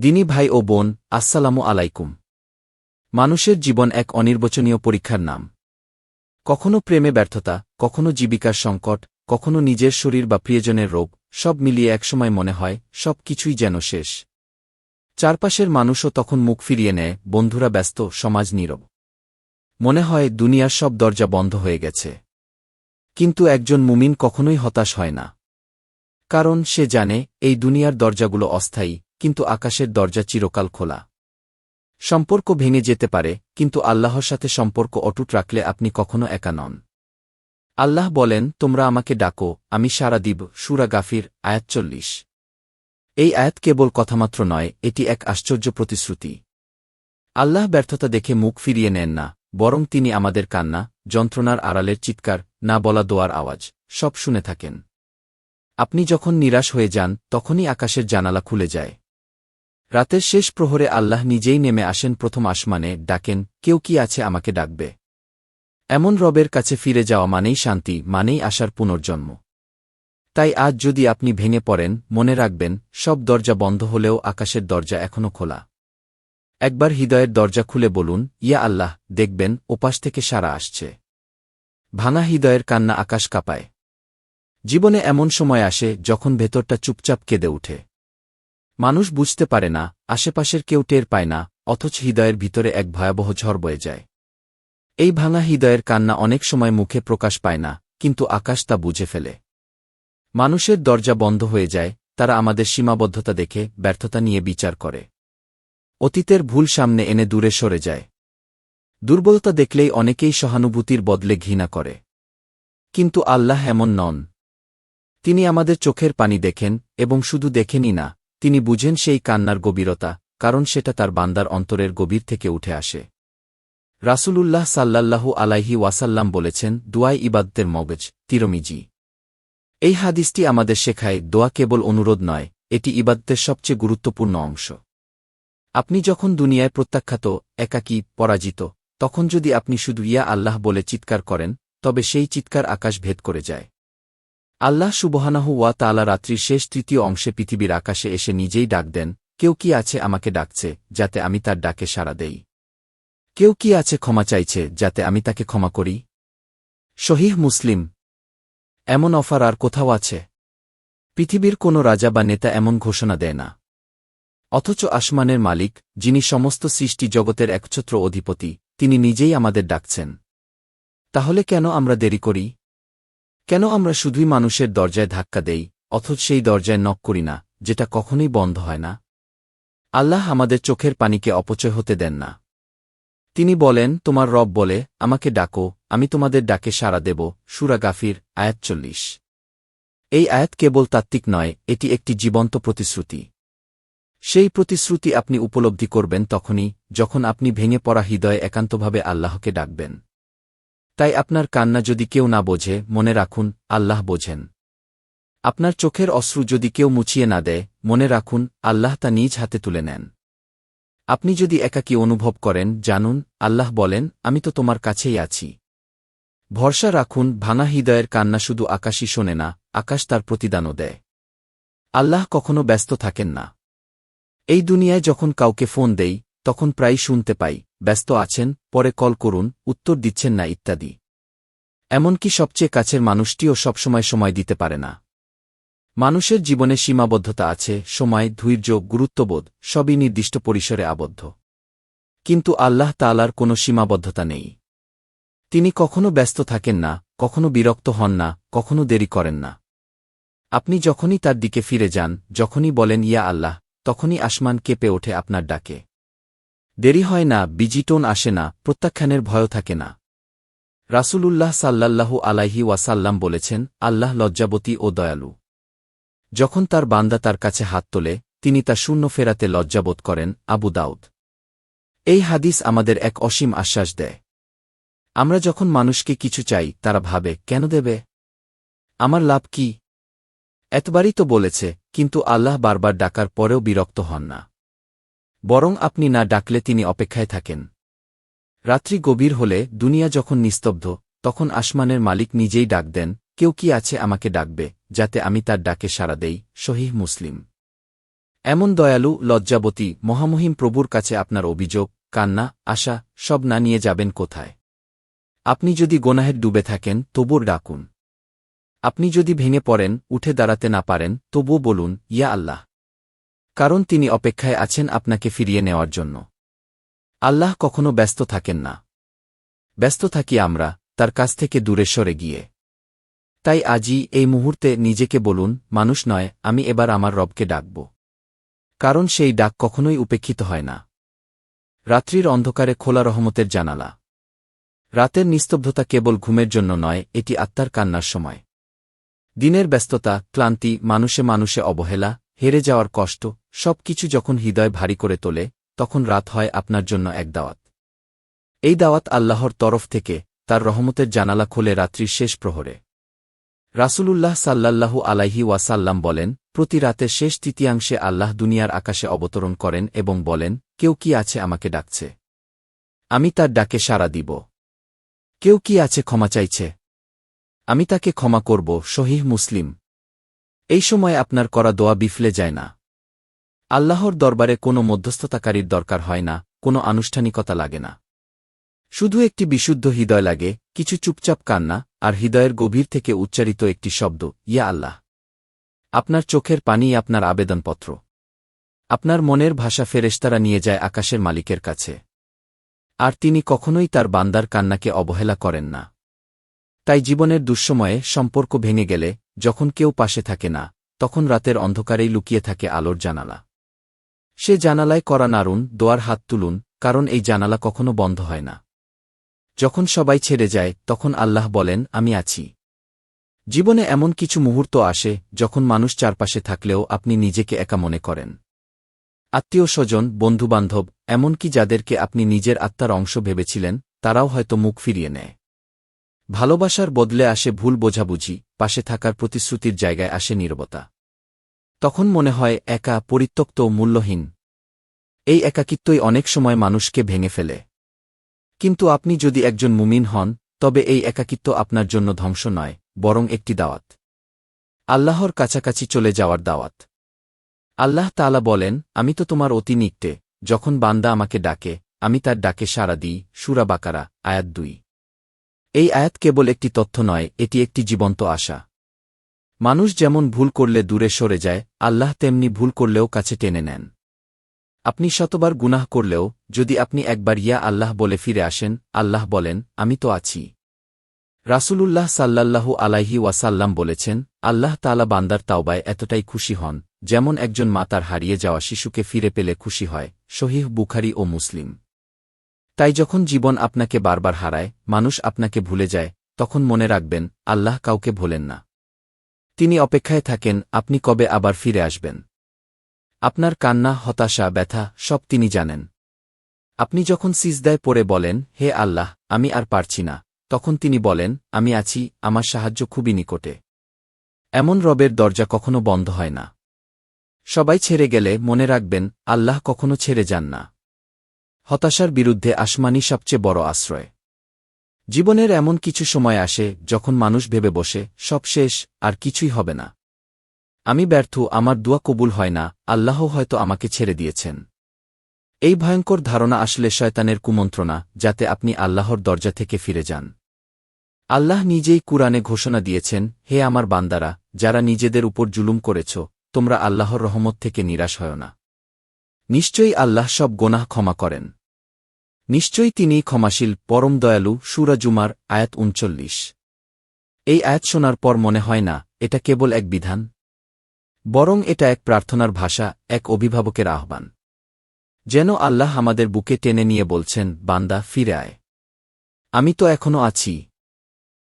দিনী ভাই ও বোন, আসসালামু আলাইকুম। মানুষের জীবন এক অনির্বচনীয় পরীক্ষার নাম। কখনো প্রেমে ব্যর্থতা, কখনো জীবিকার সংকট, কখনো নিজের শরীর বা প্রিয়জনের রোগ, সব মিলিয়ে একসময় মনে হয়, সব কিছুই যেন শেষ। চারপাশের মানুষও তখন মুখ ফিরিয়ে নেয়, বন্ধুরা ব্যস্ত, সমাজ নীরব। মনে হয়, দুনিয়ার সব দরজা বন্ধ হয়ে গেছে। কিন্তু একজন মুমিন কখনোই হতাশ হয় না। কারণ সে জানে, এই দুনিয়ার দরজাগুলো অস্থায়ী কিন্তু আকাশের দরজা চিরকাল খোলা। সম্পর্ক ভেঙে যেতে পারে, কিন্তু আল্লাহর সাথে সম্পর্ক অটুট রাখলে আপনি কখনো একা নন। আল্লাহ বলেন, তোমরা আমাকে ডাকো, আমি সারা দিব। সুরা গাফির, আয়াত চল্লিশ। এই আয়াত কেবল কথামাত্র নয়, এটি এক আশ্চর্য প্রতিশ্রুতি। আল্লাহ ব্যর্থতা দেখে মুখ ফিরিয়ে নেন না, বরং তিনি আমাদের কান্না, যন্ত্রণার আড়ালের চিৎকার, না বলা দোয়ার আওয়াজ, সব শুনে থাকেন। আপনি যখন নিরাশ হয়ে যান, তখনই আকাশের জানালা খুলে যায়। রাতের শেষ প্রহরে আল্লাহ নিজেই নেমে আসেন প্রথম আসমানে, ডাকেন, কেউ কি আছে আমাকে ডাকবে? এমন রবের কাছে ফিরে যাওয়া মানেই শান্তি, মানেই আসার পুনর্জন্ম। তাই আজ যদি আপনি ভেঙে পড়েন, মনে রাখবেন, সব দরজা বন্ধ হলেও আকাশের দরজা এখনও খোলা। একবার হৃদয়ের দরজা খুলে বলুন, ইয়া আল্লাহ, দেখবেন, ওপাশ থেকে সারা আসছে। ভাঙা হৃদয়ের কান্না আকাশ কাঁপায়। জীবনে এমন সময় আসে যখন ভেতরটা চুপচাপ কেঁদে উঠে মানুষ বুঝতে পারে না, আশেপাশের কেউ টের পায় না, অথচ হৃদয়ের ভিতরে এক ভয়াবহ ঝড় বয়ে যায়। এই ভাঙা হৃদয়ের কান্না অনেক সময় মুখে প্রকাশ পায় না, কিন্তু আকাশ তা বুঝে ফেলে। মানুষের দরজা বন্ধ হয়ে যায়, তারা আমাদের সীমাবদ্ধতা দেখে, ব্যর্থতা নিয়ে বিচার করে। অতীতের ভুল সামনে এনে দূরে সরে যায়। দুর্বলতা দেখলেই অনেকেই সহানুভূতির বদলে ঘৃণা করে। কিন্তু আল্লাহ এমন নন। তিনি আমাদের চোখের পানি দেখেন, এবং শুধু দেখেনই না তিনি বুঝেন সেই কান্নার গভীরতা, কারণ সেটা তার বান্দার অন্তরের গভীর থেকে উঠে আসে। রাসূলুল্লাহ সাল্লাল্লাহু আলাইহি ওয়াসাল্লাম বলেছেন, দুয়াই ইবাদদের মগজ, তিরমিজি। এই হাদিসটি আমাদের শেখায়, দোয়া কেবল অনুরোধ নয়, এটি ইবাদতের সবচেয়ে গুরুত্বপূর্ণ অংশ। আপনি যখন দুনিয়ায় প্রত্যাখ্যাত, একাকী, পরাজিত, তখন যদি আপনি শুধু ইয়া আল্লাহ বলে চিৎকার করেন, তবে সেই চিৎকার আকাশ ভেদ করে যায়। আল্লাহ সুবহানাহু ওয়া তালা রাত্রির শেষ তৃতীয় অংশে পৃথিবীর আকাশে এসে নিজেই ডাক দেন, কেউ কি আছে আমাকে ডাকছে, যাতে আমি তার ডাকে সাড়া দেই? কেউ কি আছে ক্ষমা চাইছে, যাতে আমি তাকে ক্ষমা করি? শহীহ মুসলিম, এমন অফার আর কোথাও আছে? পৃথিবীর কোনো রাজা বা নেতা এমন ঘোষণা দেয় না। অথচ আসমানের মালিক, যিনি সমস্ত সৃষ্টি জগতের একছত্র অধিপতি, তিনি নিজেই আমাদের ডাকছেন। তাহলে কেন আমরা দেরি করি? কেন আমরা শুধুই মানুষের দরজায় ধাক্কা দেই, অথচ সেই দরজায় নক করি না, যেটা কখনোই বন্ধ হয় না? আল্লাহ আমাদের চোখের পানিকে অপচয় হতে দেন না। তিনি বলেন, তোমার রব বলে, আমাকে ডাকো, আমি তোমাদের ডাকে সাড়া দেব। সুরা গাফির, আয়াত চল্লিশ। এই আয়াত কেবল তাত্ত্বিক নয়, এটি একটি জীবন্ত প্রতিশ্রুতি। সেই প্রতিশ্রুতি আপনি উপলব্ধি করবেন তখনই, যখন আপনি ভেঙে পড়া হৃদয়ে একান্তভাবে আল্লাহকে ডাকবেন। তাই আপনার কান্না যদি কেউ না বোঝে, মনে রাখুন, আল্লাহ বোঝেন। আপনার চোখের অশ্রু যদি কেউ মুছিয়ে না দেয়, মনে রাখুন, আল্লাহ তা নিজ হাতে তুলে নেন। আপনি যদি একাকী অনুভব করেন, জানুন, আল্লাহ বলেন, আমি তো তোমার কাছেই আছি। ভরসা রাখুন, ভাঙা হৃদয়ের কান্না শুধু আকাশই শোনে না, আকাশ তার প্রতিদানও দেয়। আল্লাহ কখনো ব্যস্ত থাকেন না। এই দুনিয়ায় যখন কাউকে ফোন দেই, তখন প্রায় শুনতে পাই ব্যস্ত আছেন, পরে কল করুন, উত্তর দিচ্ছেন না ইত্যাদি। এমনকি সবচেয়ে কাছের মানুষটিও সবসময় সময় দিতে পারে না। মানুষের জীবনে সীমাবদ্ধতা আছে, সময়, ধৈর্য, গুরুত্ববোধ, সবই নির্দিষ্ট পরিসরে আবদ্ধ। কিন্তু আল্লাহ তালার কোনো সীমাবদ্ধতা নেই। তিনি কখনো ব্যস্ত থাকেন না, কখনো বিরক্ত হন না, কখনো দেরি করেন না। আপনি যখনই তার দিকে ফিরে যান, যখনই বলেন, ইয়া আল্লাহ, তখনই আসমান কেঁপে ওঠে আপনার ডাকে। দেরি হয় না বিজিটোন আসে না, প্রত্যাখ্যানের ভয় থাকে না। রাসূলুল্লাহ সাল্লাল্লাহু আলাইহি ওয়াসাল্লাম বলেছেন, আল্লাহ লজ্জাবতী ও দয়ালু। যখন তার বান্দা তার কাছে হাত তোলে, তিনি তা শূন্য ফেরাতে লজ্জাবোধ করেন, আবু দাউদ। এই হাদিস আমাদের এক অসীম আশ্বাস দেয়। আমরা যখন মানুষকে কিছু চাই, তারা ভাবে, কেন দেবে? আমার লাভ কি? এতবারই তো বলেছে, কিন্তু আল্লাহ বারবার ডাকার পরেও বিরক্ত হন না। বরং আপনি না ডাকলে তিনি অপেক্ষায় থাকেন। রাত্রি গভীর হলে দুনিয়া যখন নিস্তব্ধ, তখন আসমানের মালিক নিজেই ডাক দেন, কেউ কি আছে আমাকে ডাকবে, যাতে আমি তার ডাকে সাড়া দেই? শহীহ মুসলিম। এমন দয়ালু, লজ্জাবতী, মহামহিম প্রভুর কাছে আপনার অভিযোগ, কান্না, আশা, সব না নিয়ে যাবেন কোথায়? আপনি যদি গোনাহের ডুবে থাকেন তবুর ডাকুন। আপনি যদি ভেঙে পড়েন, উঠে দাঁড়াতে না পারেন, তবুও বলুন, ইয়া আল্লাহ। কারণ তিনি অপেক্ষায় আছেন আপনাকে ফিরিয়ে নেওয়ার জন্য। আল্লাহ কখনো ব্যস্ত থাকেন না। ব্যস্ত থাকি আমরা, তার কাছ থেকে দূরে সরে গিয়ে। তাই আজই এই মুহূর্তে নিজেকে বলুন, মানুষ নয়, আমি এবার আমার রবকে ডাকব। কারণ সেই ডাক কখনোই উপেক্ষিত হয় না। রাত্রির অন্ধকারে খোলা রহমতের জানালা। রাতের নিস্তব্ধতা কেবল ঘুমের জন্য নয়, এটি আত্মার কান্নার সময়। দিনের ব্যস্ততা, ক্লান্তি, মানুষে মানুষে অবহেলা হেরে যাওয়ার কষ্ট সব কিছু যখন হৃদয় ভারী করে তোলে, তখন রাত হয় আপনার জন্য এক দাওয়াত। এই দাওয়াত আল্লাহর তরফ থেকে, তার রহমতের জানালা খোলে রাত্রির শেষ প্রহরে। রাসূলুল্লাহ সাল্লাল্লাহু আলাইহি ওয়াসাল্লাম বলেন, প্রতি রাতের শেষ তৃতীয়াংশে আল্লাহ দুনিয়ার আকাশে অবতরণ করেন এবং বলেন, কেউ কি আছে আমাকে ডাকছে? আমি তার ডাকে সাড়া দিব। কেউ কি আছে ক্ষমা চাইছে? আমি তাকে ক্ষমা করব শহীহ মুসলিম। এই সময় আপনার করা দোয়া বিফলে যায় না। আল্লাহর দরবারে কোনো মধ্যস্থতাকারীর দরকার হয় না, কোনো আনুষ্ঠানিকতা লাগে না। শুধু একটি বিশুদ্ধ হৃদয় লাগে, কিছু চুপচাপ কান্না, আর হৃদয়ের গভীর থেকে উচ্চারিত একটি শব্দ, ইয়া আল্লাহ। আপনার চোখের পানি আপনার আবেদনপত্র। আপনার মনের ভাষা ফেরেশতারা নিয়ে যায় আকাশের মালিকের কাছে। আর তিনি কখনোই তার বান্দার কান্নাকে অবহেলা করেন না। তাই জীবনের দুঃসময়ে সম্পর্ক ভেঙে গেলে যখন কেউ পাশে থাকে না, তখন রাতের অন্ধকারেই লুকিয়ে থাকে আলোর জানালা। সে জানালায় করা নাড়ুন, দোয়ার হাত তুলুন, কারণ এই জানালা কখনো বন্ধ হয় না। যখন সবাই ছেড়ে যায়, তখন আল্লাহ বলেন, আমি আছি। জীবনে এমন কিছু মুহূর্ত আসে, যখন মানুষ চারপাশে থাকলেও আপনি নিজেকে একা মনে করেন। আত্মীয় স্বজন, বন্ধুবান্ধব, এমনকি যাদেরকে আপনি নিজের আত্মার অংশ ভেবেছিলেন, তারাও হয়তো মুখ ফিরিয়ে নেয়। ভালোবাসার বদলে আসে ভুল বোঝাবুঝি, পাশে থাকার প্রতিশ্রুতির জায়গায় আসে নীরবতা। তখন মনে হয় একা, পরিত্যক্ত মূল্যহীন। এই একাকিত্বই অনেক সময় মানুষকে ভেঙে ফেলে। কিন্তু আপনি যদি একজন মুমিন হন, তবে এই একাকিত্ব আপনার জন্য ধ্বংস নয়, বরং একটি দাওয়াত। আল্লাহর কাছাকাছি চলে যাওয়ার দাওয়াত। আল্লাহ তালা বলেন, আমি তো তোমার অতি নিকটে যখন বান্দা আমাকে ডাকে, আমি তার ডাকে সাড়া দিই। সুরা বাকারা, আয়াত দুই। এই আয়াত কেবল একটি তথ্য নয়, এটি একটি জীবন্ত আশা। মানুষ যেমন ভুল করলে দূরে সরে যায়, আল্লাহ তেমনি ভুল করলেও কাছে টেনে নেন। আপনি শতবার গুনাহ করলেও, যদি আপনি একবার ইয়া আল্লাহ বলে ফিরে আসেন, আল্লাহ বলেন, আমি তো আছি। রাসূলুল্লাহ সাল্লাল্লাহু আলাইহি ওয়াসাল্লাম বলেছেন, আল্লাহ তালা বান্দার তাওবায় এতটাই খুশি হন, যেমন একজন মাতার হারিয়ে যাওয়া শিশুকে ফিরে পেলে খুশি হয়। শহীহ বুখারি ও মুসলিম। তাই যখন জীবন আপনাকে বারবার হারায়, মানুষ আপনাকে ভুলে যায়, তখন মনে রাখবেন, আল্লাহ কাউকে ভোলেন না। তিনি অপেক্ষায় থাকেন, আপনি কবে আবার ফিরে আসবেন? আপনার কান্না, হতাশা, ব্যথা, সব তিনি জানেন। আপনি যখন সিজদায় পড়ে বলেন, হে আল্লাহ, আমি আর পারছি না, তখন তিনি বলেন, আমি আছি, আমার সাহায্য খুবই নিকটে। এমন রবের দরজা কখনো বন্ধ হয় না। সবাই ছেড়ে গেলে মনে রাখবেন, আল্লাহ কখনো ছেড়ে যান না। হতাশার বিরুদ্ধে আসমানি সবচেয়ে বড় আশ্রয়। জীবনের এমন কিছু সময় আসে, যখন মানুষ ভেবে বসে, সব শেষ, আর কিছুই হবে না। আমি ব্যর্থ, আমার দোয়া কবুল হয় না আল্লাহ হয়তো আমাকে ছেড়ে দিয়েছেন। এই ভয়ঙ্কর ধারণা আসলে শয়তানের কুমন্ত্রণা, যাতে আপনি আল্লাহর দরজা থেকে ফিরে যান। আল্লাহ নিজেই কুরআনে ঘোষণা দিয়েছেন, হে আমার বান্দারা, যারা নিজেদের উপর জুলুম করেছ, তোমরা আল্লাহর রহমত থেকে নিরাশ হয় না। নিশ্চয়ই আল্লাহ সব গোনাহ ক্ষমা করেন। নিশ্চয়ই তিনি ক্ষমাশীল, পরম দয়ালু, সুরাজুমার, আয়াত উনচল্লিশ। এই আয়াত শোনার পর মনে হয় না, এটা কেবল এক বিধান। বরং এটা এক প্রার্থনার ভাষা, এক অভিভাবকের আহ্বান। যেন আল্লাহ আমাদের বুকে টেনে নিয়ে বলছেন, বান্দা, ফিরে আয়। আমি তো এখনও আছি।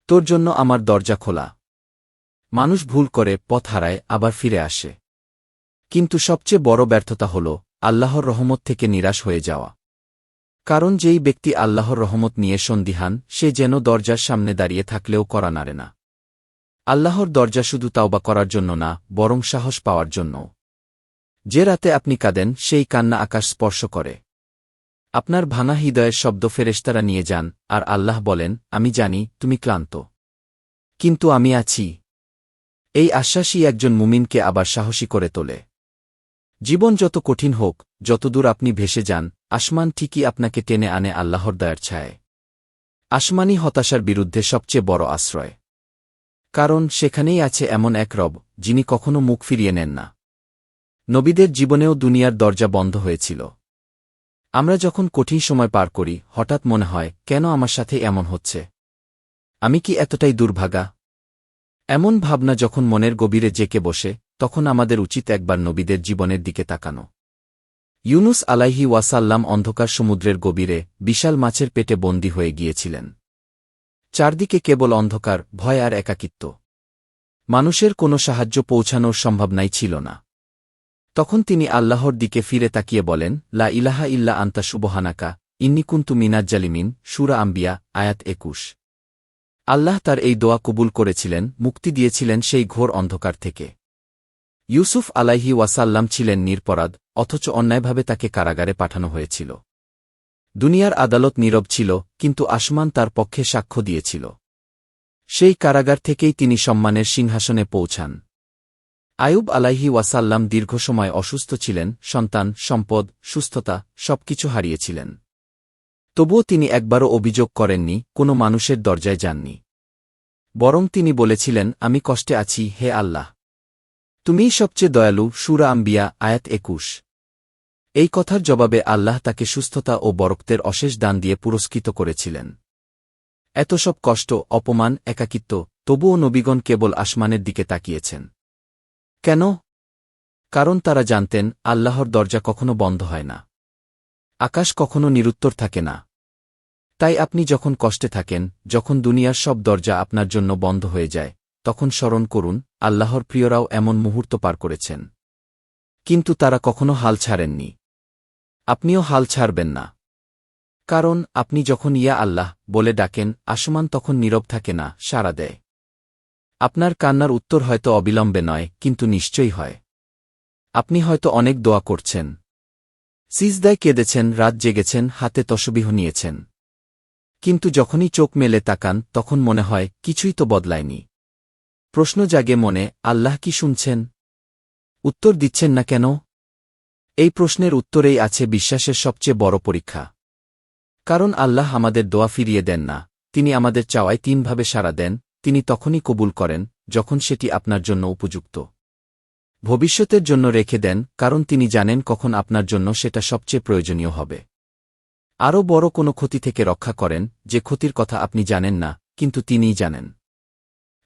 তোর জন্য আমার দরজা খোলা। মানুষ ভুল করে, পথ হারায়, আবার ফিরে আসে। কিন্তু সবচেয়ে বড় ব্যর্থতা হল, আল্লাহর রহমত থেকে নিরাশ হয়ে যাওয়া। কারণ যেই ব্যক্তি আল্লাহর রহমত নিয়ে সন্দিহান, সে যেন দরজার সামনে দাঁড়িয়ে থাকলেও করা নারে না। আল্লাহর দরজা শুধু তাওবা করার জন্য না, বরং সাহস পাওয়ার জন্য যে রাতে আপনি কাঁদেন, সেই কান্না আকাশ স্পর্শ করে। আপনার ভাঙা হৃদয়ের শব্দ ফেরেস্তারা নিয়ে যান, আর আল্লাহ বলেন, আমি জানি, তুমি ক্লান্ত। কিন্তু আমি আছি। এই আশ্বাসই একজন মুমিনকে আবার সাহসী করে তোলে। জীবন যত কঠিন হোক, যতদূর আপনি ভেসে যান আসমান ঠিকই আপনাকে টেনে আনে আল্লাহর দয়ার ছায়। আসমানি হতাশার বিরুদ্ধে সবচেয়ে বড় আশ্রয়। কারণ সেখানেই আছে এমন এক রব, যিনি কখনো মুখ ফিরিয়ে নেন না। নবীদের জীবনেও দুনিয়ার দরজা বন্ধ হয়েছিল। আমরা যখন কঠিন সময় পার করি, হঠাৎ মনে হয়, কেন আমার সাথে এমন হচ্ছে? আমি কি এতটাই দুর্ভাগা? এমন ভাবনা যখন মনের গভীরে জেকে বসে, তখন আমাদের উচিত একবার নবীদের জীবনের দিকে তাকানো। ইউনুস আলাইহি ওয়াসাল্লাম অন্ধকার সমুদ্রের গভীরে বিশাল মাছের পেটে বন্দী হয়ে গিয়েছিলেন। চারদিকে কেবল অন্ধকার, ভয় আর একাকিত্ব। মানুষের কোনো সাহায্য পৌঁছানোর সম্ভাবনাই ছিল না। তখন তিনি আল্লাহর দিকে ফিরে তাকিয়ে বলেন, লা ইলাহা ইল্লা আন্তা সুবহানাকা ইন্নি কুন্তু মিনাজ্জালিমিন সুরা আম্বিয়া, আয়াত একুশ। আল্লাহ তার এই দোয়া কবুল করেছিলেন, মুক্তি দিয়েছিলেন সেই ঘোর অন্ধকার থেকে। ইউসুফ আলাইহি ওয়াসাল্লাম ছিলেন নিরপরাধ অথচ অন্যায়ভাবে তাকে কারাগারে পাঠানো হয়েছিল। দুনিয়ার আদালত নীরব ছিল, কিন্তু আসমান তার পক্ষে সাক্ষ্য দিয়েছিল। সেই কারাগার থেকেই তিনি সম্মানের সিংহাসনে পৌঁছান। আয়ুব আলাইহি ওয়াসাল্লাম দীর্ঘ সময় অসুস্থ ছিলেন, সন্তান, সম্পদ, সুস্থতা, সবকিছু হারিয়েছিলেন। তবুও তিনি একবারও অভিযোগ করেননি, কোনো মানুষের দরজায় যাননি। বরং তিনি বলেছিলেন, আমি কষ্টে আছি, হে আল্লাহ। তুমিই সবচেয়ে দয়ালু, সুরা আম্বিয়া, আয়াত একুশ। এই কথার জবাবে আল্লাহ তাকে সুস্থতা ও বরক্তের অশেষ দান দিয়ে পুরস্কৃত করেছিলেন। এত সব কষ্ট, অপমান, একাকিত্ব, তবুও নবীগণ কেবল আসমানের দিকে তাকিয়েছেন। কেন? কারণ তারা জানতেন, আল্লাহর দরজা কখনো বন্ধ হয় না। আকাশ কখনো নিরুত্তর থাকে না। তাই আপনি যখন কষ্টে থাকেন, যখন দুনিয়ার সব দরজা আপনার জন্য বন্ধ হয়ে যায়, তখন স্মরণ করুন, আল্লাহর প্রিয়রাও এমন মুহূর্ত পার করেছেন। কিন্তু তারা কখনো হাল ছাড়েননি। আপনিও হাল ছাড়বেন না। কারণ, আপনি যখন ইয়া আল্লাহ বলে ডাকেন, আসমান তখন নীরব থাকে না, সাড়া দেয়। আপনার কান্নার উত্তর হয়তো অবিলম্বে নয়, কিন্তু নিশ্চয়ই হয়। আপনি হয়তো অনেক দোয়া করছেন। সিজদায় কেঁদেছেন, রাত জেগেছেন, হাতে তসবিহ নিয়েছেন। কিন্তু যখনই চোখ মেলে তাকান, তখন মনে হয়, কিছুই তো বদলায়নি। প্রশ্ন জাগে মনে, আল্লাহ কি শুনছেন? উত্তর দিচ্ছেন না কেন? এই প্রশ্নের উত্তরেই আছে বিশ্বাসের সবচেয়ে বড় পরীক্ষা। কারণ আল্লাহ আমাদের দোয়া ফিরিয়ে দেন না, তিনি আমাদের চাওয়ায় তিনভাবে সাড়া দেন, তিনি তখনই কবুল করেন, যখন সেটি আপনার জন্য উপযুক্ত। ভবিষ্যতের জন্য রেখে দেন, কারণ তিনি জানেন কখন আপনার জন্য সেটা সবচেয়ে প্রয়োজনীয় হবে। আরও বড় কোনো ক্ষতি থেকে রক্ষা করেন, যে ক্ষতির কথা আপনি জানেন না, কিন্তু তিনিই জানেন।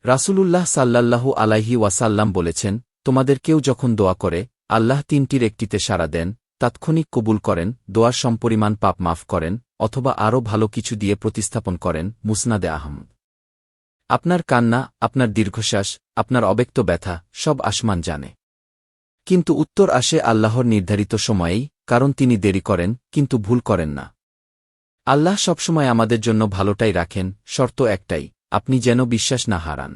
রাসূলুল্লাহ সাল্লাল্লাহু আলাইহি ওয়াসাল্লাম বলেছেন, তোমাদের কেউ যখন দোয়া করে আল্লাহ তিনটির একটিতে সাড়া দেন, তাৎক্ষণিক কবুল করেন, দোয়ার সম্পরিমাণ পাপ মাফ করেন, অথবা আরও ভালো কিছু দিয়ে প্রতিস্থাপন করেন, মুসনাদে আহমদ। আপনার কান্না, আপনার দীর্ঘশ্বাস, আপনার অব্যক্ত ব্যথা, সব আসমান জানে। কিন্তু উত্তর আসে আল্লাহর নির্ধারিত সময়েই, কারণ তিনি দেরি করেন, কিন্তু ভুল করেন না। আল্লাহ সবসময় আমাদের জন্য ভালোটাই রাখেন, শর্ত একটাই, আপনি যেন বিশ্বাস না হারান।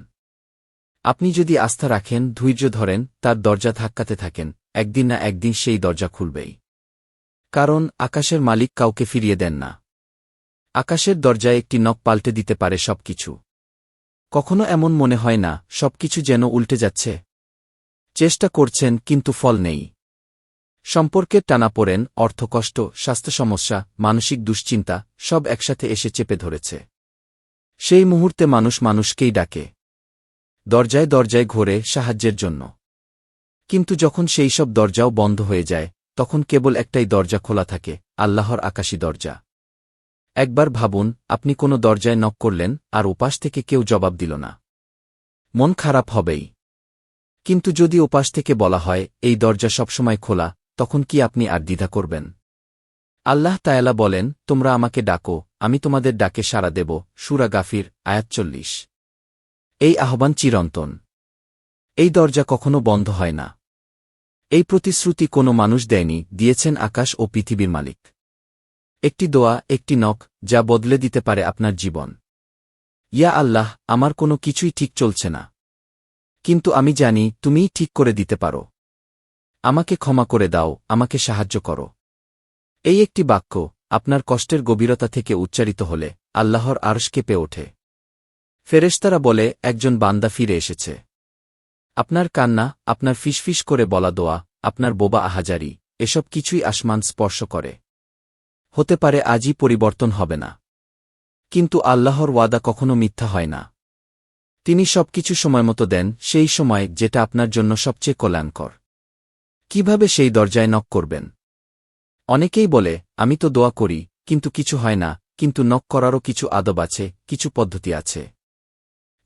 আপনি যদি আস্থা রাখেন, ধৈর্য ধরেন, তার দরজা ধাক্কাতে থাকেন একদিন না একদিন সেই দরজা খুলবেই। কারণ আকাশের মালিক কাউকে ফিরিয়ে দেন না। আকাশের দরজায় একটি নখ পাল্টে দিতে পারে সবকিছু। কখনো এমন মনে হয় না, সবকিছু যেন উল্টে যাচ্ছে। চেষ্টা করছেন, কিন্তু ফল নেই। সম্পর্কের টানাপোড়েন অর্থকষ্ট স্বাস্থ্য সমস্যা, মানসিক দুশ্চিন্তা, সব একসাথে এসে চেপে ধরেছে। সেই মুহূর্তে মানুষ মানুষকেই ডাকে। দরজায় দরজায় ঘোরে সাহায্যের জন্য। কিন্তু যখন সেই সব দরজাও বন্ধ হয়ে যায়, তখন কেবল একটাই দরজা খোলা থাকে, আল্লাহর আকাশী দরজা। একবার ভাবুন, আপনি কোনো দরজায় নক করলেন, আর উপাস থেকে কেউ জবাব দিল না। মন খারাপ হবেই। কিন্তু যদি উপাস থেকে বলা হয়, এই দরজা সবসময় খোলা, তখন কি আপনি আর দ্বিধা করবেন? আল্লাহ তায়ালা বলেন, তোমরা আমাকে ডাকো, আমি তোমাদের ডাকে সাড়া দেব। সুরা গাফির, আয়াত চল্লিশ। এই আহ্বান চিরন্তন। এই দরজা কখনো বন্ধ হয় না। এই প্রতিশ্রুতি কোনো মানুষ দেয়নি, দিয়েছেন আকাশ ও পৃথিবীর মালিক। একটি দোয়া, একটি নখ, যা বদলে দিতে পারে আপনার জীবন। ইয়া আল্লাহ, আমার কোনো কিছুই ঠিক চলছে না। কিন্তু আমি জানি, তুমিই ঠিক করে দিতে পারো। আমাকে ক্ষমা করে দাও, আমাকে সাহায্য করো। এই একটি বাক্য, আপনার কষ্টের গভীরতা থেকে উচ্চারিত হলে, আল্লাহর আরশ কেঁপে ওঠে। ফেরেশতারা বলে, একজন বান্দা ফিরে এসেছে। আপনার কান্না, আপনার ফিসফিস করে বলা দোয়া, আপনার বোবা আহাজারি, এসব কিছুই আসমান স্পর্শ করে। হতে পারে আজই পরিবর্তন হবে না। কিন্তু আল্লাহর ওয়াদা কখনো মিথ্যা হয় না। তিনি সবকিছু সময়মতো দেন, সেই সময় যেটা আপনার জন্য সবচেয়ে কল্যাণকর। কীভাবে সেই দরজায় নক করবেন? অনেকেই বলে, আমি তো দোয়া করি, কিন্তু কিছু হয় না, কিন্তু নক করারও কিছু আদব আছে, কিছু পদ্ধতি আছে।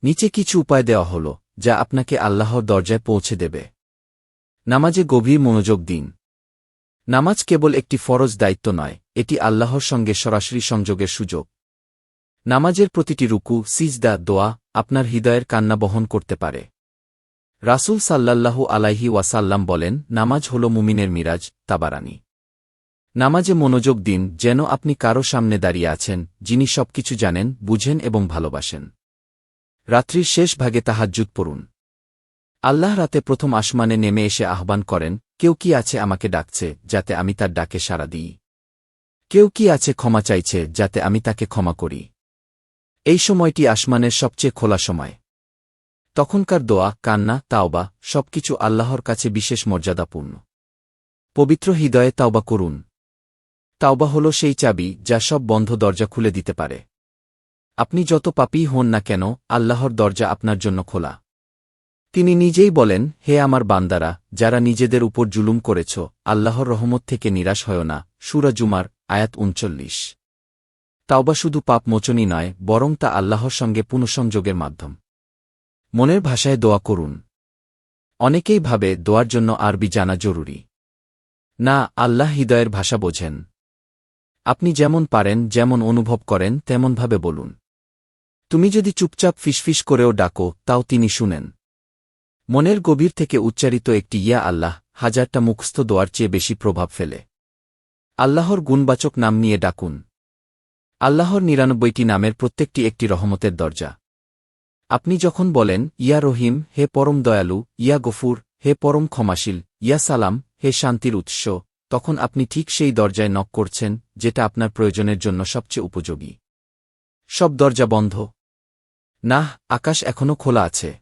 নিচে কিছু উপায় দেওয়া হল যা আপনাকে আল্লাহর দরজায় পৌঁছে দেবে। নামাজে গভীর মনোযোগ দিন। নামাজ কেবল একটি ফরজ দায়িত্ব নয়, এটি আল্লাহর সঙ্গে সরাসরি সংযোগের সুযোগ। নামাজের প্রতিটি রুকু, সিজদা, দোয়া আপনার হৃদয়ের কান্না বহন করতে পারে। রাসূল সাল্লাল্লাহু আলাইহি ওয়াসাল্লাম বলেন, নামাজ হল মুমিনের মিরাজ, তাবারানি। নামাজে মনোযোগ দিন, যেন আপনি কারও সামনে দাঁড়িয়ে আছেন, যিনি সবকিছু জানেন, বুঝেন এবং ভালোবাসেন। রাত্রির শেষ ভাগে তাহাজ্জুদ পড়ুন। আল্লাহ রাতে প্রথম আসমানে নেমে এসে আহ্বান করেন, কেউ কি আছে আমাকে ডাকছে, যাতে আমি তার ডাকে সাড়া দিই? কেউ কি আছে ক্ষমা চাইছে, যাতে আমি তাকে ক্ষমা করি? এই সময়টি আসমানের সবচেয়ে খোলা সময়। তখনকার দোয়া, কান্না, তাওবা, সবকিছু আল্লাহর কাছে বিশেষ মর্যাদাপূর্ণ। পবিত্র হৃদয়ে তাওবা করুন। তাওবা হল সেই চাবি যা সব বন্ধ দরজা খুলে দিতে পারে। আপনি যত পাপী হন না কেন, আল্লাহর দরজা আপনার জন্য খোলা। তিনি নিজেই বলেন, হে আমার বান্দারা, যারা নিজেদের উপর জুলুম করেছ, আল্লাহর রহমত থেকে নিরাশ হয় না। সুরা জুমার, আয়াত উনচল্লিশ। তাওবা শুধু পাপ মোচনই নয়, বরং তা আল্লাহর সঙ্গে পুনঃসংযোগের মাধ্যম। মনের ভাষায় দোয়া করুন। অনেকেই ভাবে, দোয়ার জন্য আরবি জানা জরুরি। না, আল্লাহ হৃদয়ের ভাষা বোঝেন। আপনি যেমন পারেন, যেমন অনুভব করেন, তেমনভাবে বলুন। তুমি যদি চুপচাপ ফিসফিস করেও ডাকো, তাও তিনি শুনেন। মনের গভীর থেকে উচ্চারিত একটি ইয়া আল্লাহ, হাজারটা মুখস্থ দোয়ার চেয়ে বেশি প্রভাব ফেলে। আল্লাহর গুণবাচক নাম নিয়ে ডাকুন। আল্লাহর নিরানব্বইটি নামের প্রত্যেকটি একটি রহমতের দরজা। আপনি যখন বলেন, ইয়া রহিম, হে পরম দয়ালু, ইয়া গফুর, হে পরম ক্ষমাশীল, ইয়া সালাম, হে শান্তির উৎস, তখন আপনি ঠিক সেই দরজায় নক করছেন, যেটা আপনার প্রয়োজনের জন্য সবচেয়ে উপযোগী। সব দরজা বন্ধ। না, আকাশ এখনও খোলা আছে।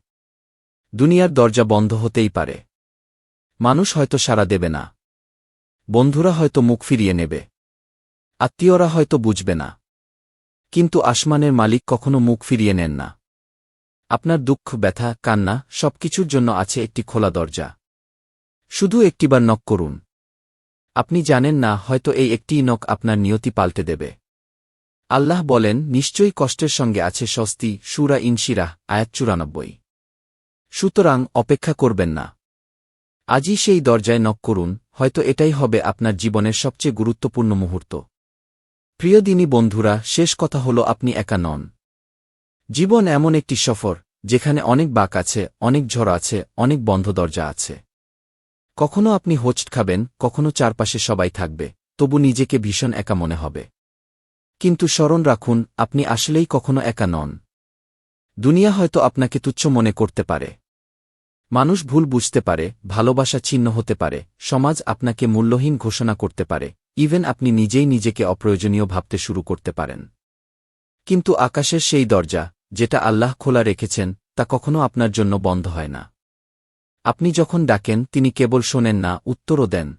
দুনিয়ার দরজা বন্ধ হতেই পারে। মানুষ হয়তো সাড়া দেবে না। বন্ধুরা হয়তো মুখ ফিরিয়ে নেবে। আত্মীয়রা হয়তো বুঝবে না। কিন্তু আসমানের মালিক কখনো মুখ ফিরিয়ে নেন না। আপনার দুঃখ, ব্যথা, কান্না সবকিছুর জন্য আছে একটি খোলা দরজা। শুধু একটিবার নক করুন। আপনি জানেন না, হয়তো এই একটিই নক আপনার নিয়তি পাল্টে দেবে। আল্লাহ বলেন, নিশ্চয়ই কষ্টের সঙ্গে আছে স্বস্তি, সুরা ইনশিরাহ, আয়াত চুরানব্বই। সুতরাং অপেক্ষা করবেন না। আজই সেই দরজায় নক করুন, হয়তো এটাই হবে আপনার জীবনের সবচেয়ে গুরুত্বপূর্ণ মুহূর্ত। প্রিয় দিনী বন্ধুরা, শেষ কথা হল আপনি একা নন। জীবন এমন একটি সফর, যেখানে অনেক বাক আছে, অনেক ঝড় আছে, অনেক বন্ধ দরজা আছে। কখনো আপনি হোচট খাবেন, কখনো চারপাশে সবাই থাকবে, তবু নিজেকে ভীষণ একা মনে হবে। কিন্তু স্মরণ রাখুন, আপনি আসলেই কখনো একা নন। দুনিয়া হয়তো আপনাকে তুচ্ছ মনে করতে পারে। মানুষ ভুল বুঝতে পারে, ভালোবাসা ছিন্ন হতে পারে, সমাজ আপনাকে মূল্যহীন ঘোষণা করতে পারে, ইভেন আপনি নিজেই নিজেকে অপ্রয়োজনীয় ভাবতে শুরু করতে পারেন। কিন্তু আকাশের সেই দরজা, যেটা আল্লাহ খোলা রেখেছেন, তা কখনো আপনার জন্য বন্ধ হয় না। আপনি যখন ডাকেন, তিনি কেবল শোনেন না, উত্তরও দেন।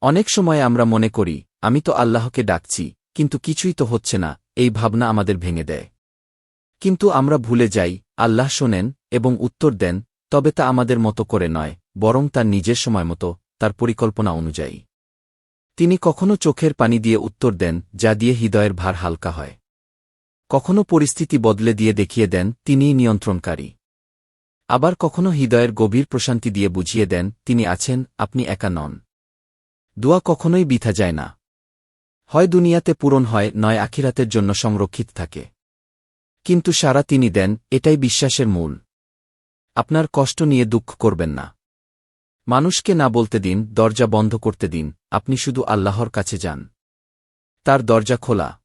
অনেক সময় আমরা মনে করি, আমি তো আল্লাহকে ডাকছি। কিন্তু কিছুই তো হচ্ছে না, এই ভাবনা আমাদের ভেঙে দেয়। কিন্তু আমরা ভুলে যাই, আল্লাহ শোনেন এবং উত্তর দেন, তবে তা আমাদের মতো করে নয়, বরং তার নিজের সময় মতো, তার পরিকল্পনা অনুযায়ী। তিনি কখনো চোখের পানি দিয়ে উত্তর দেন, যা দিয়ে হৃদয়ের ভার হালকা হয়। কখনো পরিস্থিতি বদলে দিয়ে দেখিয়ে দেন, তিনিই নিয়ন্ত্রণকারী। আবার কখনো হৃদয়ের গভীর প্রশান্তি দিয়ে বুঝিয়ে দেন, তিনি আছেন, আপনি একা নন। দোয়া কখনোই বিথা যায় না। হয় দুনিয়াতে পূরণ হয়, নয় আখিরাতের জন্য সংরক্ষিত থাকে। কিন্তু সারা তিনি দেন, এটাই বিশ্বাসের মূল। আপনার কষ্ট নিয়ে দুঃখ করবেন না। মানুষকে না বলতে দিন, দরজা বন্ধ করতে দিন, আপনি শুধু আল্লাহর কাছে যান। তার দরজা খোলা।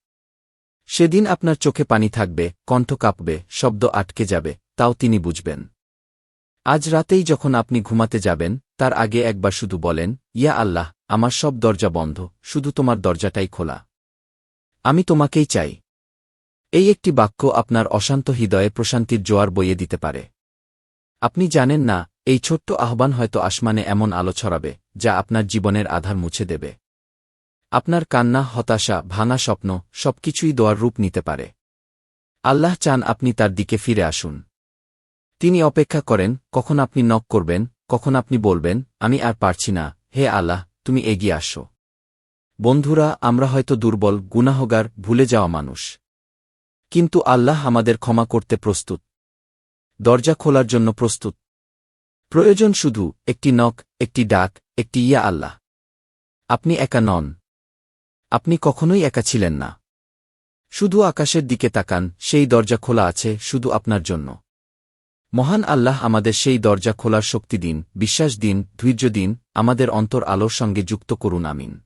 সেদিন আপনার চোখে পানি থাকবে, কণ্ঠ কাঁপবে, শব্দ আটকে যাবে, তাও তিনি বুঝবেন। আজ রাতেই যখন আপনি ঘুমাতে যাবেন, তার আগে একবার শুধু বলেন, ইয়া আল্লাহ, আমার সব দরজা বন্ধ, শুধু তোমার দরজাটাই খোলা। আমি তোমাকেই চাই। এই একটি বাক্য আপনার অশান্ত হৃদয়ে প্রশান্তির জোয়ার বইয়ে দিতে পারে। আপনি জানেন না, এই ছোট্ট আহ্বান হয়তো আসমানে এমন আলো ছড়াবে, যা আপনার জীবনের আধার মুছে দেবে। আপনার কান্না, হতাশা, ভাঙা স্বপ্ন সবকিছুই দোয়ার রূপ নিতে পারে। আল্লাহ চান আপনি তার দিকে ফিরে আসুন। তিনি অপেক্ষা করেন, কখন আপনি নক করবেন, কখন আপনি বলবেন, আমি আর পারছি না, হে আল্লাহ, তুমি এগিয়ে আসো। বন্ধুরা, আমরা হয়তো দুর্বল, গুনাহগার, ভুলে যাওয়া মানুষ। কিন্তু আল্লাহ আমাদের ক্ষমা করতে প্রস্তুত। দরজা খোলার জন্য প্রস্তুত। প্রয়োজন শুধু, একটি নখ একটি ডাক, একটি ইয়া আল্লাহ। আপনি একা নন। আপনি কখনোই একা ছিলেন না। শুধু আকাশের দিকে তাকান, সেই দরজা খোলা আছে, শুধু আপনার জন্য। মহান আল্লাহ আমাদের সেই দরজা খোলার শক্তি দিন, বিশ্বাস দিন, ধৈর্য দিন, আমাদের অন্তর আলোর সঙ্গে যুক্ত করুন, আমিন।